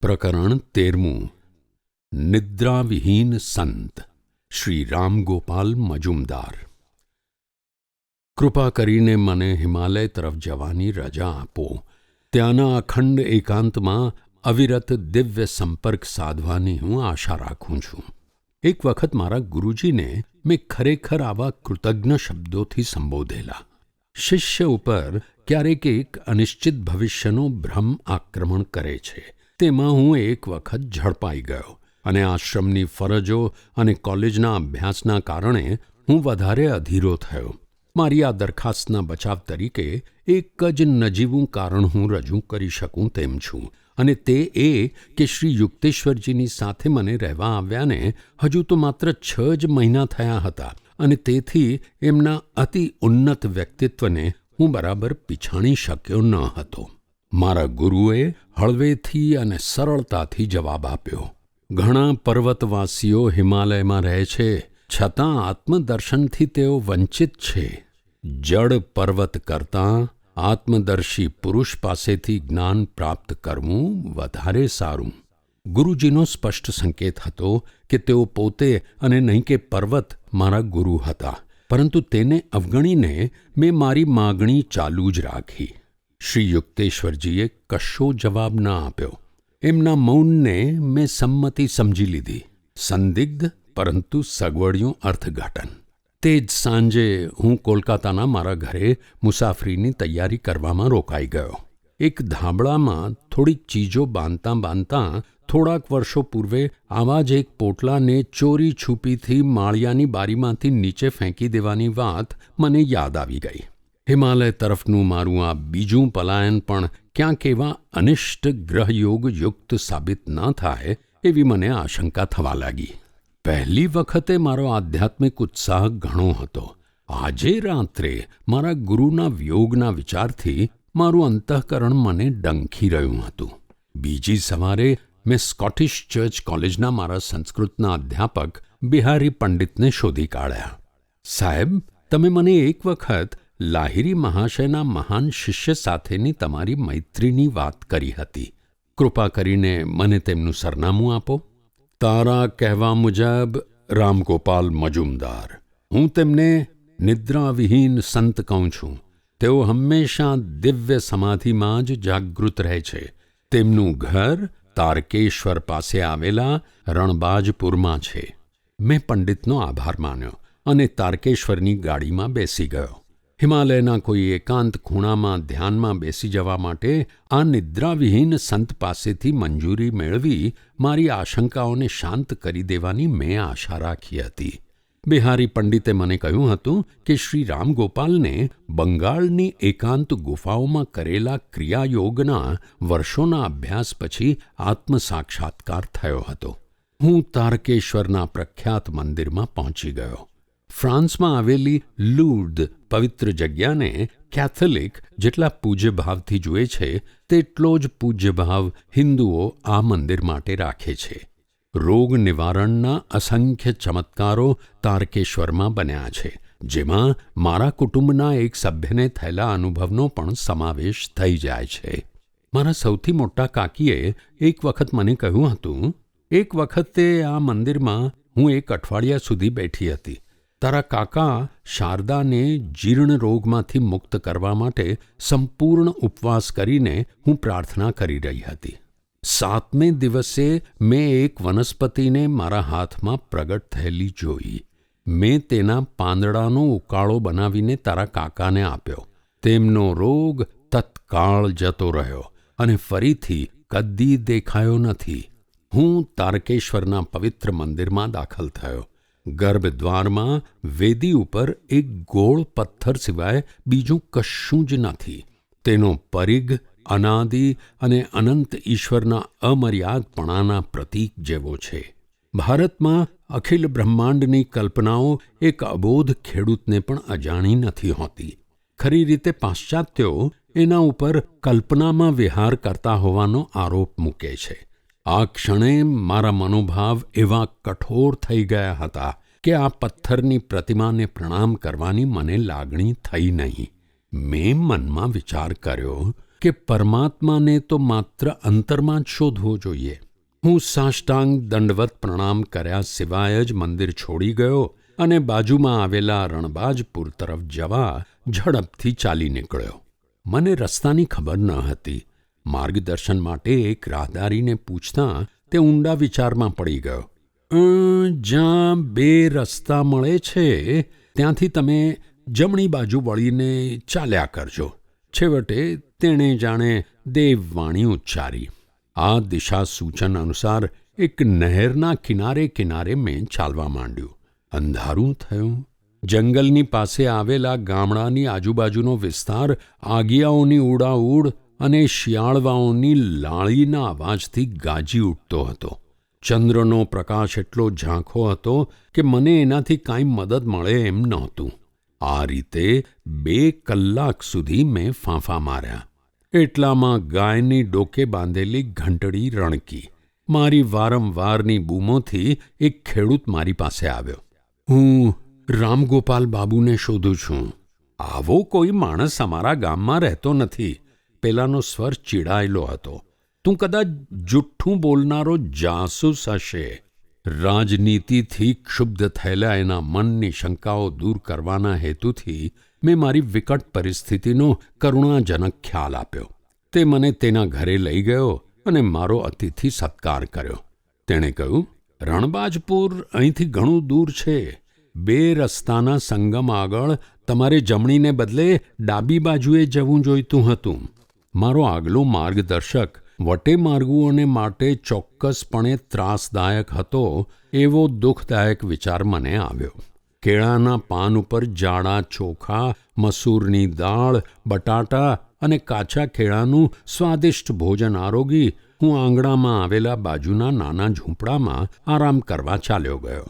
પ્રકરણ તેરમું. નિદ્રાવિહીન સંત, શ્રી રામગોપાલ મજુમદાર. કૃપા કરીને મને હિમાલય તરફ જવાની રજા આપો. ત્યાંના અખંડ એકાંતમાં અવિરત દિવ્ય સંપર્ક સાધવાની હું આશા રાખું છું. એક વખત મારા ગુરુજીને મેં ખરેખર આવા કૃતજ્ઞ શબ્દોથી સંબોધેલા. શિષ્ય ઉપર ક્યારેક એક અનિશ્ચિત ભવિષ્યનો ભ્રમ આક્રમણ કરે છે. તેમાં હું એક વખત ઝડપાઈ ગયો અને આશ્રમની ફરજો અને કોલેજના અભ્યાસના કારણે હું વધારે અધીરો થયો. મારી આ દરખાસ્તના બચાવ તરીકે એક જ નજીવું કારણ હું રજૂ કરી શકું તેમ છું અને તે એ કે શ્રી યુક્તેશ્વરજીની સાથે મને રહેવા આવ્યાને હજુ તો માત્ર છ જ મહિના થયા હતા અને તેથી એમના અતિ ઉન્નત વ્યક્તિત્વને હું બરાબર પીછાણી શક્યો ન હતો. મારા ગુરુએ હળવેથી અને સરળતાથી જવાબ આપ્યો. ઘણા પર્વતવાસીઓ હિમાલયમાં રહે છે, છતાં આત્મદર્શનથી તેઓ વંચિત છે. જડ પર્વત કરતાં આત્મદર્શી પુરુષ પાસેથી જ્ઞાન પ્રાપ્ત કરવું વધારે સારું. ગુરુજીનો સ્પષ્ટ સંકેત હતો કે તેઓ પોતે અને નહીં કે પર્વત મારા ગુરુ હતા, પરંતુ તેને અવગણીને મેં મારી માગણી ચાલુ જ રાખી. શ્રી યુક્તેશ્વરજીએ કશો જવાબ ન આપ્યો. એમના મૌનને મેં સંમતિ સમજી લીધી. સંદિગ્ધ, પરંતુ સગવડિયું અર્થઘટન. તે જ સાંજે હું કોલકાતાના મારા ઘરે મુસાફરીની તૈયારી કરવામાં રોકાઈ ગયો. એક ધાબળામાં થોડીક ચીજો બાંધતાં બાંધતાં થોડાક વર્ષો પૂર્વે આવા જ એક પોટલાને ચોરી છૂપીથી માળિયાની બારીમાંથી નીચે ફેંકી દેવાની વાત મને યાદ આવી ગઈ. હિમાલય તરફનું મારું આ બીજું પલાયન પણ ક્યાંક એવા અનિષ્ટ ગ્રહયોગ યુક્ત સાબિત ન થાય એવી મને આશંકા થવા લાગી. પહેલી વખતે મારો આધ્યાત્મિક ઉત્સાહ ઘણો હતો. આજે રાત્રે મારા ગુરુના વિયોગના વિચારથી મારું અંતઃકરણ મને ડંખી રહ્યું હતું. બીજી સવારે મેં સ્કોટિશ ચર્ચ કોલેજના મારા સંસ્કૃતના અધ્યાપક બિહારી પંડિતને શોધી કાઢ્યા. સાહેબ, તમે મને એક વખત લાહિરી મહાશયના મહાન શિષ્ય સાથેની તમારી મૈત્રીની વાત કરી હતી. કૃપા કરીને મને તેમનું સરનામું આપો. તારા કહેવા મુજબ રામગોપાલ મજુમદાર. હું તેમને નિદ્રાવિહીન સંત કહું છું. તેઓ હંમેશા દિવ્ય સમાધિમાં જ જાગૃત રહે છે. તેમનું ઘર તારકેશ્વર પાસે આવેલા રણબાજપુરમાં છે. મેં પંડિતનો આભાર માન્યો અને તારકેશ્વરની ગાડીમાં બેસી ગયો. હિમાલયના કોઈ એકાંત ખૂણામાં ધ્યાનમાં બેસી જવા માટે આ નિદ્રાવિહીન સંત પાસેથી મંજૂરી મેળવી મારી આશંકાઓને શાંત કરી દેવાની મેં આશા રાખી હતી. બિહારી પંડિતે મને કહ્યું હતું કે શ્રી રામગોપાલને બંગાળની એકાંત ગુફાઓમાં કરેલા ક્રિયાયોગના વર્ષોના અભ્યાસ પછી આત્મસાક્ષાત્કાર થયો હતો. હું તારકેશ્વરના પ્રખ્યાત મંદિરમાં પહોંચી ગયો. ફ્રાન્સમાં આવેલી લૂર્દ પવિત્ર જગ્યાને કેથોલિક જેટલા પૂજ્યભાવથી જુએ છે, તેટલો જ પૂજ્યભાવ હિન્દુઓ આ મંદિર માટે રાખે છે. રોગ નિવારણના અસંખ્ય ચમત્કારો તારકેશ્વરમાં બન્યા છે, જેમાં મારા કુટુંબના એક સભ્યને થયેલા અનુભવનો પણ સમાવેશ થઈ જાય છે. મારા સૌથી મોટા કાકીએ એક વખત મને કહ્યું હતું, એક વખતે આ મંદિરમાં હું એક અઠવાડિયા સુધી બેઠી હતી. તારા કાકા શારદાને જીર્ણ રોગમાંથી મુક્ત કરવા માટે સંપૂર્ણ ઉપવાસ કરીને હું પ્રાર્થના કરી રહી હતી. સાતમે દિવસે મેં એક વનસ્પતિને મારા હાથમાં પ્રગટ થયેલી જોઈ. મેં તેના પાંદડાનો ઉકાળો બનાવીને તારા કાકાને આપ્યો. તેમનો રોગ તત્કાળ જતો રહ્યો અને ફરીથી કદી દેખાયો નથી. હું તારકેશ્વરના પવિત્ર મંદિરમાં દાખલ થયો. ગર્ભદ્વારમાં વેદી ઉપર એક ગોળ પથ્થર સિવાય બીજું કશું જ નથી. તેનો પરિઘ, અનાદિ અને અનંત ઈશ્વરના અમર્યાદપણાના પ્રતીક જેવો છે. ભારતમાં અખિલ બ્રહ્માંડની કલ્પનાઓ એક અબોધ ખેડૂતને પણ અજાણી નથી હોતી. ખરી રીતે પાશ્ચાત્યો એના ઉપર કલ્પનામાં વિહાર કરતા હોવાનો આરોપ મૂકે છે. આ ક્ષણે મારા મનોભાવ એવા કઠોર થઈ ગયા હતા કે આ પથ્થરની પ્રતિમાને પ્રણામ કરવાની મને લાગણી થઈ નહીં. મેં મનમાં વિચાર કર્યો કે પરમાત્માને તો માત્ર અંતરમાં જ શોધવો જોઈએ. હું સાષ્ટાંગ દંડવત પ્રણામ કર્યા સિવાય જ મંદિર છોડી ગયો અને બાજુમાં આવેલા રણબાજપુર તરફ જવા ઝડપથી ચાલી નીકળ્યો. મને રસ્તાની ખબર ન હતી માર્ગદર્શન માટે એક રાહદારીને પૂછતા તે ઊંડા વિચારમાં પડી ગયો. જ્યાં બે રસ્તા મળે છે, ત્યાંથી તમે જમણી બાજુ વળીને ચાલ્યા કરજો. છેવટે તેણે જાણે દેવવાણી ઉચ્ચારી. આ દિશા સૂચન અનુસાર એક નહેરના કિનારે કિનારે મેં ચાલવા માંડ્યું. અંધારું થયું. જંગલની પાસે આવેલા ગામડાની આજુબાજુનો વિસ્તાર આગિયાઓની ઉડાઉડ અને શિયાળવાઓની લાળીના અવાજથી ગાજી ઉઠતો હતો. ચંદ્રનો પ્રકાશ એટલો ઝાંખો હતો કે મને એનાથી કાંઈ મદદ મળે એમ નહોતું. આ રીતે બે કલાક સુધી મેં ફાંફા માર્યા. એટલામાં ગાયની ડોકે બાંધેલી ઘંટડી રણકી. મારી વારંવારની બૂમોથી એક ખેડૂત મારી પાસે આવ્યો. હું રામગોપાલ બાબુને શોધું છું. આવો કોઈ માણસ અમારા ગામમાં રહેતો નથી. પેલાનો સ્વર ચીડાયેલો હતો. તું કદાચ જુઠ્ઠું બોલનારો જાસૂસ હશે. રાજનીતિથી ક્ષુબ્ધ થયેલા એના મનની શંકાઓ દૂર કરવાના હેતુથી મેં મારી વિકટ પરિસ્થિતિનો કરુણાજનક ખ્યાલ આપ્યો. તે મને તેના ઘરે લઈ ગયો અને મારો અતિથિ સત્કાર કર્યો. તેણે કહ્યું, રણબાજપુર અહીંથી ઘણું દૂર છે. બે રસ્તાના સંગમ આગળ તમારે જમણીને બદલે ડાબી બાજુએ જવું જોઈતું હતું. મારો આગલો માર્ગદર્શક વટે માર્ગુઓને માટે ચોક્કસપણે ત્રાસદાયક હતો એવો દુઃખદાયક વિચાર મને આવ્યો. કેળાના પાન ઉપર જાડા ચોખા, મસૂરની દાળ, બટાટા અને કાચા કેળાનું સ્વાદિષ્ટ ભોજન આરોગી હું આંગણામાં આવેલા બાજુના નાના ઝૂંપડામાં આરામ કરવા ચાલ્યો ગયો.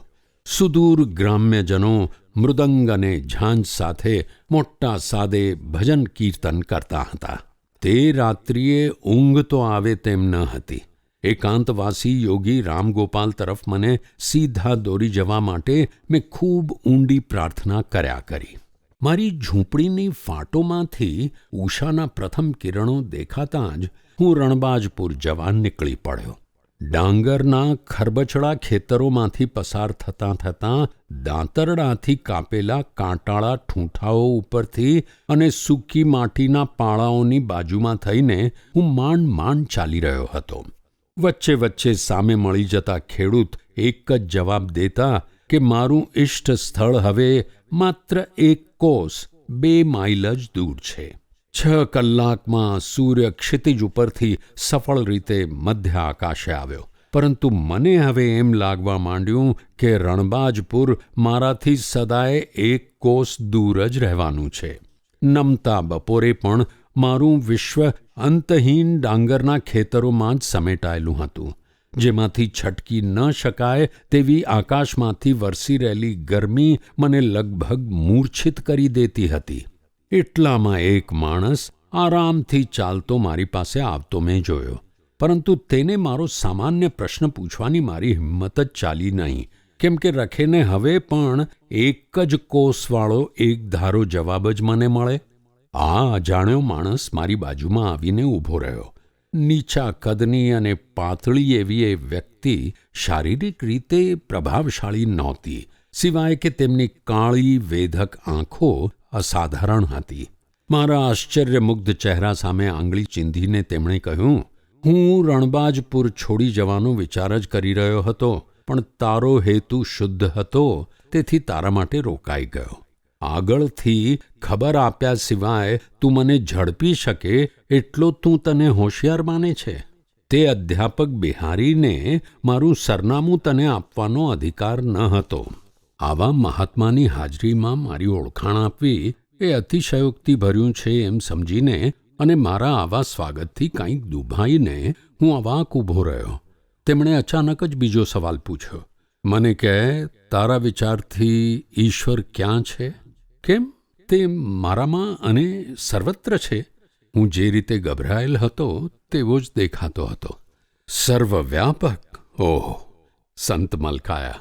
સુદૂર ગ્રામ્યજનો મૃદંગ અને ઝાંઝ સાથે મોટા સાદે ભજન કીર્તન કરતા હતા. તે રાત્રિએ ઊંઘ તો આવે તેમ ન હતી. એકાંતવાસી યોગી રામગોપાલ તરફ મને સીધા દોરી જવા માટે મેં ખૂબ ઊંડી પ્રાર્થના કર્યા કરી. મારી ઝૂંપડીની ફાટોમાંથી ઉષાના પ્રથમ કિરણો દેખાતાં જ હું રણબાજપુર જવા નીકળી પડ્યો. ડાંગરના ખરબચડા ખેતરોમાંથી પસાર થતાં થતાં દાંતરડાથી કાપેલા કાંટાળા ઠૂંઠાઓ ઉપરથી અને સૂકી માટીના પાળાઓની બાજુમાં થઈને હું માંડ માંડ ચાલી રહ્યો હતો. વચ્ચે વચ્ચે સામે મળી જતા ખેડૂત એક જ જવાબ દેતા કે મારું ઇષ્ટ સ્થળ હવે માત્ર એક કોસ, બે માઇલ જ દૂર છે. છ કલાકમાં સૂર્ય ક્ષિતિજ ઉપરથી સફળ રીતે મધ્ય આકાશે આવ્યો. પરંતુ મને હવે એમ લાગવા માંડ્યું કે રણબાજપુર મારાથી સદાય એક કોસ દૂર જ રહેવાનું છે. નમતા બપોરે પણ મારું વિશ્વ અંતહીન ડાંગરના ખેતરોમાં જ સમેટાયેલું હતું. જેમાંથી છટકી ન શકાય તેવી આકાશમાંથી વરસી રહેલી ગરમી મને લગભગ મૂર્છિત કરી દેતી હતી. એટલામાં એક માણસ આરામથી ચાલતો મારી પાસે આવતો મેં જોયો. પરંતુ તેને મારો સામાન્ય પ્રશ્ન પૂછવાની મારી હિંમત જ ચાલી નહીં. કેમ કે રખેને હવે પણ એક જ કોષવાળો એક ધારો જવાબ જ મને મળે. આ અજાણ્યો માણસ મારી બાજુમાં આવીને ઊભો રહ્યો. નીચા કદની અને પાતળી એવી એ વ્યક્તિ શારીરિક રીતે પ્રભાવશાળી નહોતી. સિવાય કે તેમની કાળી વેધક આંખો અસાધારણ હતી. મારા આશ્ચર્યમુગ્ધ ચહેરા સામે આંગળી ચીંધીને તેમણે કહ્યું, હું રણબાજપુર છોડી જવાનો વિચાર જ કરી રહ્યો હતો, પણ તારો હેતુ શુદ્ધ હતો, તેથી તારા માટે રોકાઈ ગયો. આગળથી ખબર આપ્યા સિવાય તું મને ઝડપી શકે એટલો તું તને હોશિયાર માને છે. તે અધ્યાપક બિહારીને મારું સરનામું તને આપવાનો અધિકાર ન હતો. આવા મહાત્માની હાજરીમાં મારી ઓળખાણ આપવી એ અતિશયોક્તિભર્યું છે એમ સમજીને અને મારા આવા સ્વાગતથી કંઈક દુભાઈને હું અવાક ઊભો રહ્યો. તેમણે અચાનક જ બીજો સવાલ પૂછ્યો. મને કહે, તારા વિચારથી ઈશ્વર ક્યાં છે? કેમ? તે મારામાં અને સર્વત્ર છે. હું જે રીતે ગભરાયેલ હતો, તેવો જ દેખાતો હતો. સર્વવ્યાપક? ઓહ! સંત મલકાયા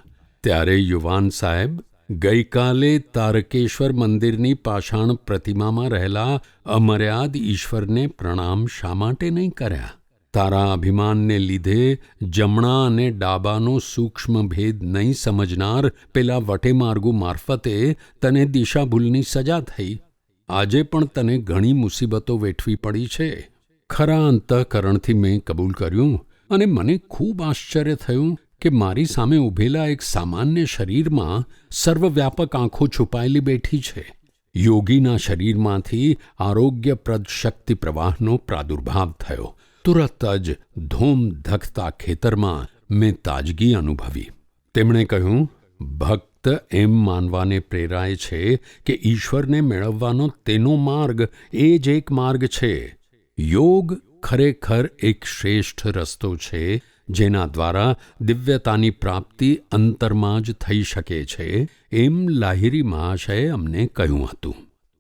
ત્યારે યુવાન સાહેબ ગઈકાલે તારકેશ્વર મંદિરની પાષાણ પ્રતિમામાં રહેલા અમર્યાદ ઈશ્વરને પ્રણામ શા માટે નહીં કર્યા? તારા અભિમાનને લીધે જમણા અને ડાબાનો સૂક્ષ્મ ભેદ નહીં સમજનાર પેલા વટેમાર્ગુ મારફતે તને દિશાભૂલની સજા થઈ. આજે પણ તને ઘણી મુસીબતો વેઠવી પડી છે. ખરા અંતઃકરણથી મેં કબૂલ કર્યું અને મને ખૂબ આશ્ચર્ય થયું કે મારી સામે ઊભેલા એક સામાન્ય શરીરમાં સર્વવ્યાપક આંખો છુપાયેલી બેઠી છે. યોગીના શરીરમાંથી આરોગ્યપ્રદ શક્તિ પ્રવાહનો પ્રાદુર્ભાવ થયો. તુરત જ ધૂમ ધખતા ખેતરમાં મેં તાજગી અનુભવી. તેમણે કહ્યું, ભક્ત એમ માનવાને પ્રેરાય છે કે ઈશ્વરને મેળવવાનો તેનો માર્ગ એ જ એક માર્ગ છે. યોગ ખરેખર એક શ્રેષ્ઠ રસ્તો છે જેના દ્વારા દિવ્યતાની પ્રાપ્તિ અંતરમાં જ થઈ શકે છે, એમ લાહિરી મહાશયે અમને કહ્યું હતું.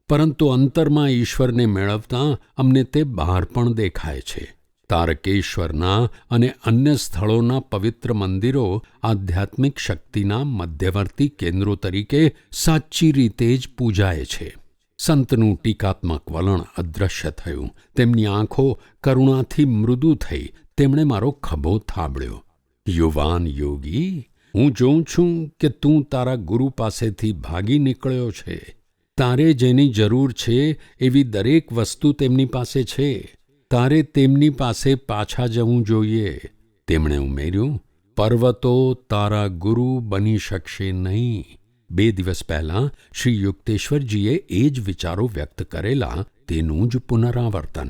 પરંતુ અંતરમાં ઈશ્વરને મેળવતા અમને તે બહાર પણ દેખાય છે. તારકેશ્વરના અને અન્ય સ્થળોના પવિત્ર મંદિરો આધ્યાત્મિક શક્તિના મધ્યવર્તી કેન્દ્રો તરીકે સાચી રીતે જ પૂજાય છે. સંતનું ટીકાત્મક વલણ અદૃશ્ય થયું. તેમની આંખો કરુણાથી મૃદુ થઈ તેમણે મારો ખભો થાબડ્યો યુવાન યોગી, હું જોઉં છું કે તું તારા ગુરુ પાસેથી ભાગી નીકળ્યો છે. તારે જેની જરૂર છે એવી દરેક વસ્તુ તેમની પાસે છે. તારે તેમની પાસે પાછા જવું જોઈએ. તેમણે ઉમેર્યું, પર્વતો તારા ગુરુ બની શકશે નહીં. બે દિવસ પહેલાં શ્રી યુક્તેશ્વરજીએ એ જ વિચારો વ્યક્ત કરેલા તેનું જ પુનરાવર્તન.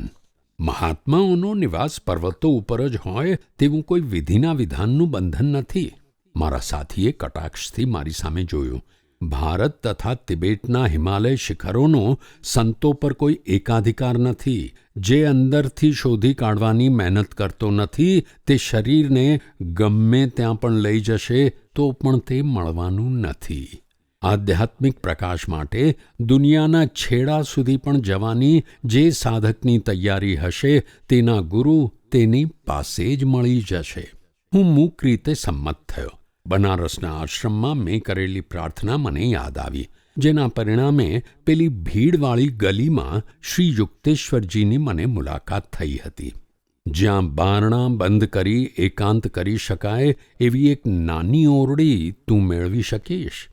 મહાત્માઓનો નિવાસ પર્વતો ઉપર જ હોય તેવું કોઈ વિધિના વિધાનનું બંધન નથી. મારા સાથીએ કટાક્ષથી મારી સામે જોયું. ભારત તથા તિબેટના હિમાલય શિખરોનો સંતો પર કોઈ એકાધિકાર નથી. જે અંદરથી શોધી કાઢવાની મહેનત કરતો નથી, તે શરીરને ગમે ત્યાં પણ લઈ જશે તો પણ તે મળવાનું નથી. આધ્યાત્મિક પ્રકાશ માટે દુનિયાના છેડા સુધી પણ જવાની જે સાધકની તૈયારી હશે, તેના ગુરુ તેની પાસે જ મળી જશે. હું મૂક રીતે સંમત થયો. બનારસના આશ્રમમાં મેં કરેલી પ્રાર્થના મને યાદ આવી, જેના પરિણામે પેલી ભીડવાળી ગલીમાં શ્રી યુક્તેશ્વરજીની મને મુલાકાત થઈ હતી. જ્યાં બારણા બંધ કરી એકાંત કરી શકાય એવી એક નાની ઓરડી તું મેળવી શકીશ?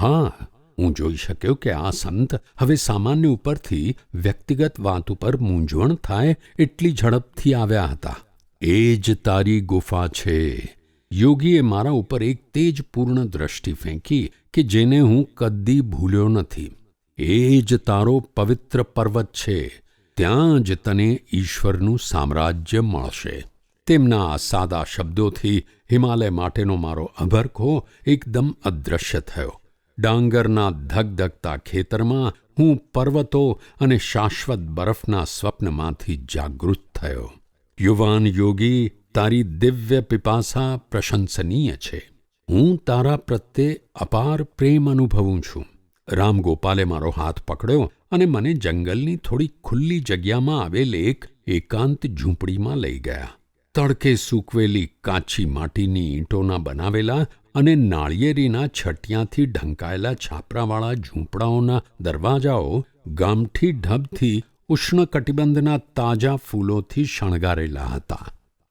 હા, હું જોઈ શક્યો કે આ સંત હવે સામાન્ય ઉપરથી વ્યક્તિગત વાત ઉપર મૂંઝવણ થાય એટલી ઝડપથી આવ્યા હતા. એ જ તારી ગુફા છે. યોગીએ મારા ઉપર એક તેજપૂર્ણ દ્રષ્ટિ ફેંકી કે જેને હું કદી ભૂલ્યો નથી. એ જ તારો પવિત્ર પર્વત છે. ત્યાં જ તને ઈશ્વરનું સામ્રાજ્ય મળશે. તેમના આ સાદા શબ્દોથી હિમાલય માટેનો મારો અભરખો એકદમ અદૃશ્ય થયો. ડાંગરના ધગધગતા ખેતરમાં હું પર્વતો અને શાશ્વત બરફના સ્વપ્નમાંથી જાગૃત થયો. યુવાન યોગી, તારી દિવ્ય પિપાસા પ્રશંસનીય છે. હું તારા પ્રત્યે અપાર પ્રેમ અનુભવું છું. રામગોપાલે મારો હાથ પકડ્યો અને મને જંગલની થોડી ખુલ્લી જગ્યામાં આવેલ એક એકાંત ઝૂંપડીમાં લઈ ગયા. તડકે સૂકવેલી કાચી માટીની ઈંટોના બનાવેલા અને નાળિયેરીના છટિયાથી ઢંકાયેલા છાપરાવાળા ઝૂંપડાઓના દરવાજાઓ ગામઠી ઢબથી ઉષ્ણકટિબંધના તાજા ફૂલોથી શણગારેલા હતા.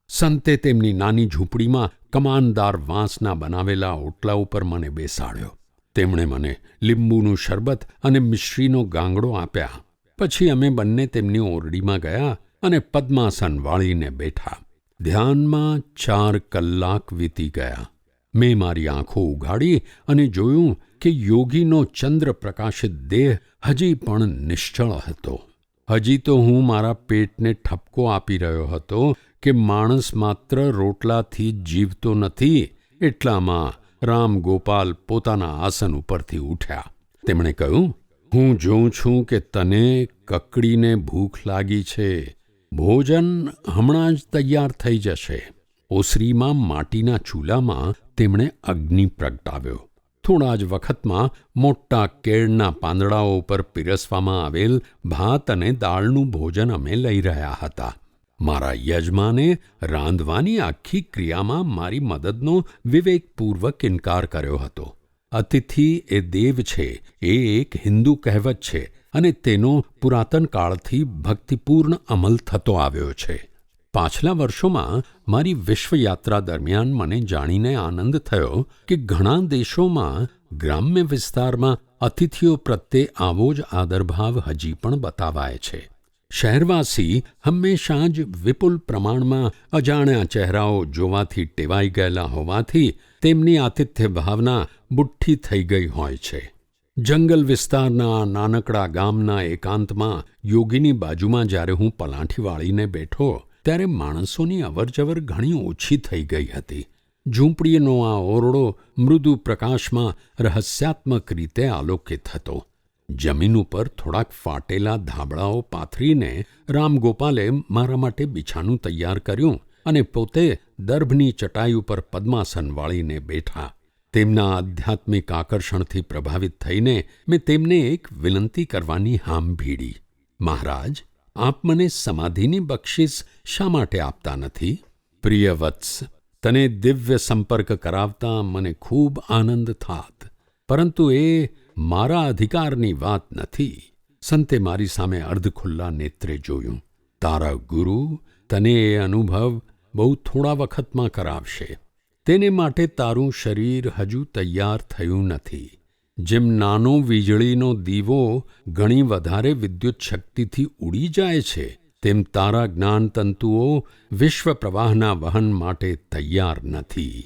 સંતે તેમની નાની ઝૂંપડીમાં કમાનદાર વાંસના બનાવેલા ઓટલા ઉપર મને બેસાડ્યો. તેમણે મને લીંબુનું શરબત અને મિશ્રીનો ગાંગડો આપ્યા. પછી અમે બંને તેમની ઓરડીમાં ગયા અને પદ્માસન વાળીને બેઠા. ધ્યાનમાં ચાર કલાક વીતી ગયા. મેં મારી આંખો ઉઘાડી અને જોયું કે યોગીનો ચંદ્ર પ્રકાશિત દેહ હજી પણ નિશ્ચળ હતો. હજી તો હું મારા પેટને ઠપકો આપી રહ્યો હતો કે માણસ માત્ર રોટલાથી જીવતો નથી, એટલામાં રામ ગોપાલ પોતાના આસન ઉપરથી ઉઠ્યા. તેમણે કહ્યું, હું જોઉં છું કે તને કકડીને ભૂખ લાગી છે. ભોજન હમણાં જ તૈયાર થઈ જશે. ઓસરીમાં માટીના ચૂલામાં તેમણે અગ્નિ પ્રગટાવ્યો. થોડા જ વખતમાં મોટા કેળના પાંદડાઓ ઉપર પીરસવામાં આવેલ ભાત અને દાળનું ભોજન અમે લઈ રહ્યા હતા. મારા યજમાને રાંધવાની આખી ક્રિયામાં મારી મદદનો વિવેકપૂર્વક ઇનકાર કર્યો હતો. અતિથિ એ દેવ છે, એ એક હિન્દુ કહેવત છે અને તેનો પુરાતન કાળથી ભક્તિપૂર્ણ અમલ થતો આવ્યો છે. પાછલા વર્ષોમાં મારી વિશ્વયાત્રા દરમિયાન મને જાણીને આનંદ થયો કે ઘણા દેશોમાં ગ્રામ્ય વિસ્તારમાં અતિથિઓ પ્રત્યે આવો જ આદરભાવ હજી પણ બતાવાય છે. શહેરવાસી હંમેશા જ વિપુલ પ્રમાણમાં અજાણ્યા ચહેરાઓ જોવાથી ટેવાઈ ગયેલા હોવાથી તેમની આતિથ્ય ભાવના બુઠ્ઠી થઈ ગઈ હોય છે. જંગલ વિસ્તારના નાનકડા ગામના એકાંતમાં યોગીની બાજુમાં જ્યારે હું પલાઠી વાળીને બેઠો ત્યારે માણસોની અવરજવર ઘણી ઓછી થઈ ગઈ હતી. ઝૂંપડીનો આ ઓરડો મૃદુ પ્રકાશમાં રહસ્યાત્મક રીતે આલોકિત હતો. જમીન ઉપર થોડાક ફાટેલા ધાબળાઓ પાથરીને રામગોપાલે મારા માટે બિછાનું તૈયાર કર્યું અને પોતે દર્ભની ચટાઈ ઉપર પદ્માસન વાળીને બેઠા. તેમના આધ્યાત્મિક આકર્ષણથી પ્રભાવિત થઈને મેં તેમને એક વિનંતી કરવાની હામ ભીડી. મહારાજ આપ મને સમાધિની બક્ષિસ શા માટે આપતા નથી? પ્રિય વત્સ, તને દિવ્ય સંપર્ક કરાવતા મને ખૂબ આનંદ થાત. પરંતુ એ મારા અધિકારની વાત નથી. સંતે મારી સામે અર્ધખુલ્લા નેત્રે જોયું. તારા ગુરુ તને એ અનુભવ બહુ થોડા વખતમાં કરાવશે. તેને માટે તારું શરીર હજુ તૈયાર થયું નથી. જેમ નાનો વીજળીનો દીવો ઘણી વધારે વિદ્યુત શક્તિથી ઉડી જાય છે, તેમ તારા જ્ઞાનતંતુઓ વિશ્વ પ્રવાહના વહન માટે તૈયાર નથી.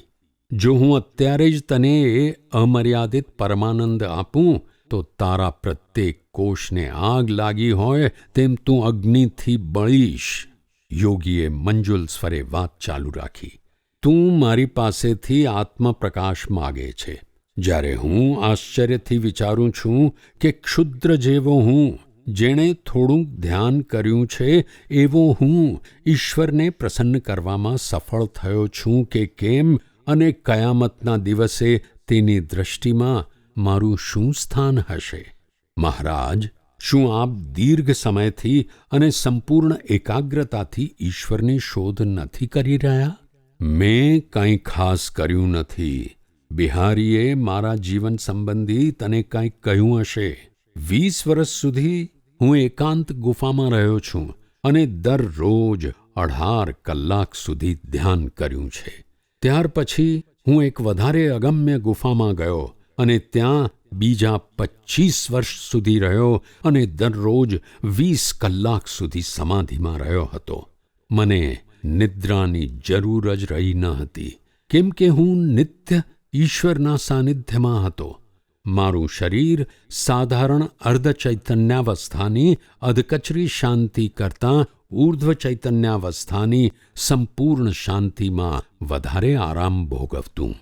જો હું અત્યારે જ તને એ અમર્યાદિત પરમાનંદ આપું, તો તારા પ્રત્યેક કોષને આગ લાગી હોય તેમ તું અગ્નિથી બળીશ. યોગીએ મંજુલ સ્વરે વાત ચાલુ રાખી. તું મારી પાસેથી આત્મપ્રકાશ માગે છે. જ્યારે હું આશ્ચર્યથી વિચારું છું કે ક્ષુદ્ર જેવો હું, જેણે થોડુંક ધ્યાન કર્યું છે, એવો હું ઈશ્વરને પ્રસન્ન કરવામાં સફળ થયો છું કે કેમ અને કયામતના દિવસે તેની દ્રષ્ટિમાં મારું શું સ્થાન હશે? મહારાજ, શું આપ દીર્ઘ સમયથી અને સંપૂર્ણ એકાગ્રતાથી ઈશ્વરની શોધ નથી કરી રહ્યા? મેં કંઈ ખાસ કર્યું નથી. બિહારીએ મારા જીવન સંબંધી તને કંઈક કહ્યું હશે. વીસ વર્ષ સુધી હું એકાંત ગુફામાં રહ્યો છું અને દરરોજ અઢાર કલાક સુધી ધ્યાન કર્યું છે. ત્યાર પછી હું એક વધારે અગમ્ય ગુફામાં ગયો અને ત્યાં બીજા પચ્ચીસ વર્ષ સુધી રહ્યો અને દરરોજ વીસ કલાક સુધી સમાધિમાં રહ્યો હતો. મને નિદ્રાની જરૂર જ રહી ન હતી. કેમ કે હું નિત્ય ઈશ્વરના સાનિધ્યમાં હતો. મારું શરીર સાધારણ અર્ધચૈતન્યાવસ્થાની અધકચરી શાંતિ કરતાં ઊર્ધ્વ ચૈતન્યાવસ્થાની સંપૂર્ણ શાંતિમાં વધારે આરામ ભોગવતું.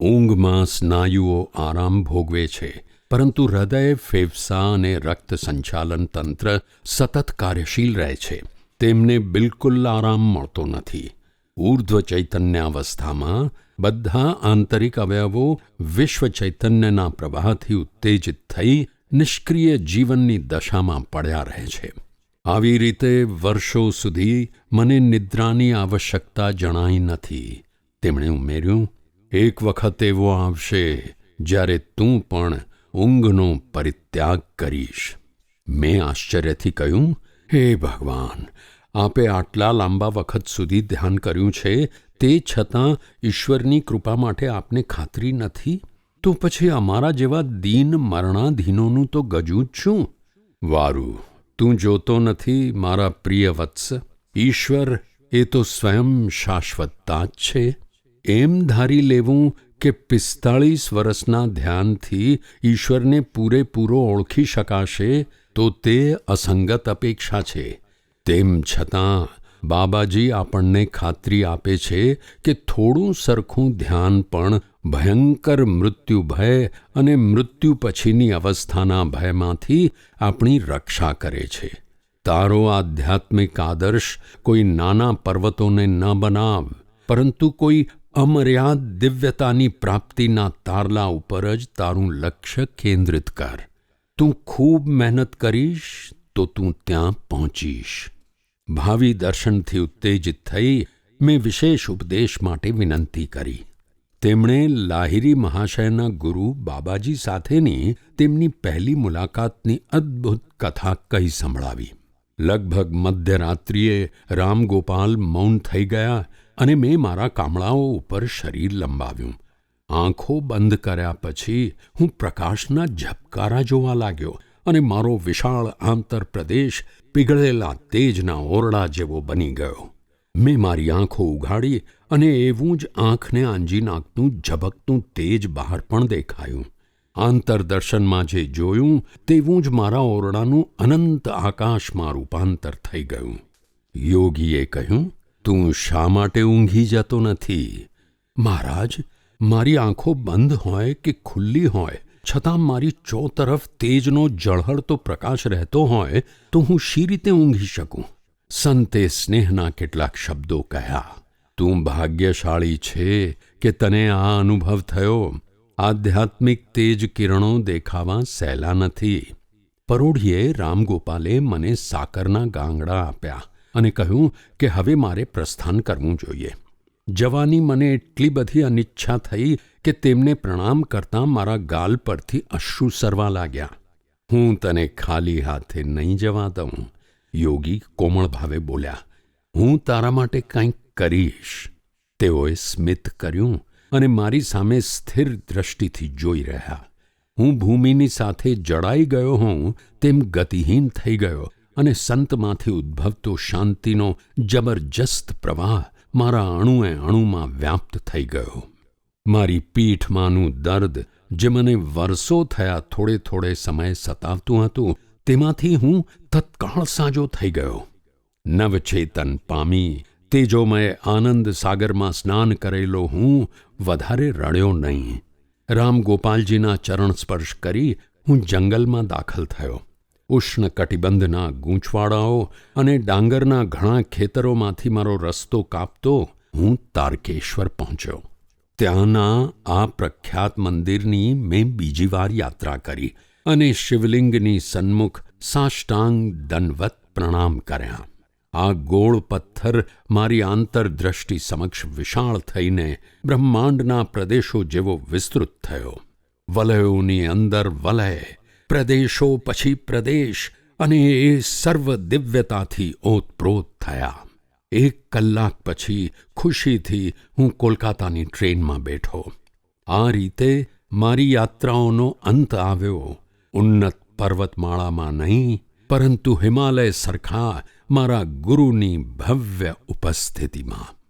ઊંઘમાં સ્નાયુઓ આરામ ભોગવે છે, પરંતુ હૃદય ફેફસા અને રક્ત સંચાલન તંત્ર સતત કાર્યશીલ રહે છે. તેમને બિલકુલ આરામ મળતો નથી. ઊર્ધ્વ ચૈતન્યાવસ્થામાં બધા આંતરિક અવયવો વિશ્વ ચૈતન્યના પ્રવાહથી ઉત્તેજિત થઈ નિષ્ક્રિય જીવનની દશામાં પડ્યા રહે છે. આવી રીતે વર્ષો સુધી મને નિદ્રાની આવશ્યકતા જણાઈ નથી. તેમણે ઉમેર્યું, એક વખત એવો આવશે જ્યારે તું પણ ઊંઘનો પરિત્યાગ કરીશ. મેં આશ્ચર્યથી કહ્યું, હે ભગવાન, આપે આટલા લાંબા વખત સુધી ધ્યાન કર્યું છે તે છતાં ઈશ્વરની કૃપા માટે આપને ખાતરી નથી? તો પછી અમારા જેવા દીન મરણાધીનોનું તો ગજું જ છું વારું, તું જોતો નથી મારા પ્રિય વત્સ. ઈશ્વર એ તો સ્વયં શાશ્વતતા જ છે. એમ ધારી લેવું કે પિસ્તાળીસ વર્ષના ધ્યાનથી ઈશ્વરને પૂરેપૂરો ઓળખી શકાશે તો તે અસંગત અપેક્ષા છે. તેમ છતાં બાબાજી આપણને ખાતરી આપે છે કે થોડું સરખું ધ્યાન પણ ભયંકર મૃત્યુ ભય અને મૃત્યુ પછીની અવસ્થાના ભયમાંથી આપણી રક્ષા કરે છે. તારો આધ્યાત્મિક આદર્શ કોઈ નાના પર્વતોને ન બનાવ, પરંતુ કોઈ અમર્યાદ દિવ્યતાની પ્રાપ્તિના તારલા ઉપર જ તારું લક્ષ્ય કેન્દ્રિત કર. તું ખૂબ મહેનત કરીશ તો તું ત્યાં પહોંચીશ. ભાવિ દર્શનથી ઉત્તેજિત થઈ મેં વિશેષ ઉપદેશ માટે વિનંતી કરી. તેમણે લાહિરી મહાશયના ગુરુ બાબાજી સાથેની તેમની પહેલી મુલાકાતની અદ્ભુત કથા કહી સંભળાવી. લગભગ મધ્યરાત્રિએ રામગોપાલ મૌન થઈ ગયા અને મેં મારા કામળાઓ ઉપર શરીર લંબાવ્યું. આંખો બંધ કર્યા પછી હું પ્રકાશના ઝબકારા જોવા લાગ્યો. અને મારો વિશાળ આંતરપ્રદેશ પીગળેલા તેજના ઓરડા જેવો બની ગયો. મેં મારી આંખો ઉઘાડી અને એવું જ આંખને આંજી નાખતું, ઝબકતું તેજ બહાર પણ દેખાયું. આંતરદર્શનમાં જે જોયું, તેવું જ મારા ઓરડાનું અનંત આકાશમાં રૂપાંતર થઈ ગયું. યોગીએ કહ્યું, તું શા માટે ઊંઘી જતો નથી? મહારાજ, મારી આંખો બંધ હોય કે ખુલ્લી હોય? છતાં મારી ચોતરફ તેજનો ઝળહળતો પ્રકાશ રહેતો હોય તો હું શી રીતે ઊંઘી શકું? સંતે સ્નેહના કેટલાક શબ્દો કહ્યા, તું ભાગ્યશાળી છે કે તને આ અનુભવ થયો? આધ્યાત્મિક તેજ કિરણો દેખાવા સહેલા નથી. પરોઢીએ રામગોપાલે મને સાકરના ગાંગડા આપ્યા અને કહ્યું કે હવે મારે પ્રસ્થાન કરવું જોઈએ. જવાની મને એટલી બધી અનિચ્છા થઈ કે તેમને પ્રણામ કરતાં મારા ગાલ પરથી અશ્રુ સરવા લાગ્યા. હું તને ખાલી હાથે નહીં જવા દઉં, યોગી કોમળ ભાવે બોલ્યા. હું તારા માટે કંઈક કરીશ. તેઓએ સ્મિત કર્યું અને મારી સામે સ્થિર દ્રષ્ટિથી જોઈ રહ્યા. હું ભૂમિની સાથે જડાઈ ગયો હોઉં તેમ ગતિહીન થઈ ગયો અને સંતમાંથી ઉદ્ભવતો શાંતિનો જબરજસ્ત પ્રવાહ મારા અણુએ અણુમાં વ્યાપ્ત થઈ ગયો. મારી પીઠમાંનું દર્દ જે મને વર્ષો થયા થોડે થોડે સમય સતાવતું હતું, તેમાંથી હું તત્કાળ સાજો થઈ ગયો. નવચેતન પામી, તેજોમય આનંદ સાગરમાં સ્નાન કરેલો હું વધારે રડ્યો નહીં. રામ ગોપાલજીના ચરણ સ્પર્શ કરી હું જંગલમાં દાખલ થયો. ઉષ્ણ કટિબંધના ગૂંચવાડાઓ અને ડાંગરના ઘણા ખેતરોમાંથી મારો રસ્તો કાપતો હું તારકેશ્વર પહોંચ્યો. ત્યાંના આ પ્રખ્યાત મંદિરની મેં બીજી વાર યાત્રા કરી અને શિવલિંગની સન્મુખ સાષ્ટાંગ દનવત પ્રણામ કર્યા. આ ગોળ પથ્થર મારી આંતરદ્રષ્ટિ સમક્ષ વિશાળ થઈને બ્રહ્માંડના પ્રદેશો જેવો વિસ્તૃત થયો. વલયોની અંદર વલય પ્રદેશો પછી પ્રદેશ અને એ સર્વ દિવ્યતાથી ઓતપ્રોત થયા. એક કલાક પછી ખુશીથી હું કોલકાતાની ટ્રેનમાં બેઠો. આ રીતે મારી યાત્રાઓનો અંત આવ્યો. ઉન્નત પર્વતમાળામાં નહીં, પરંતુ હિમાલય સરખા મારા ગુરુની ભવ્ય ઉપસ્થિતિમાં.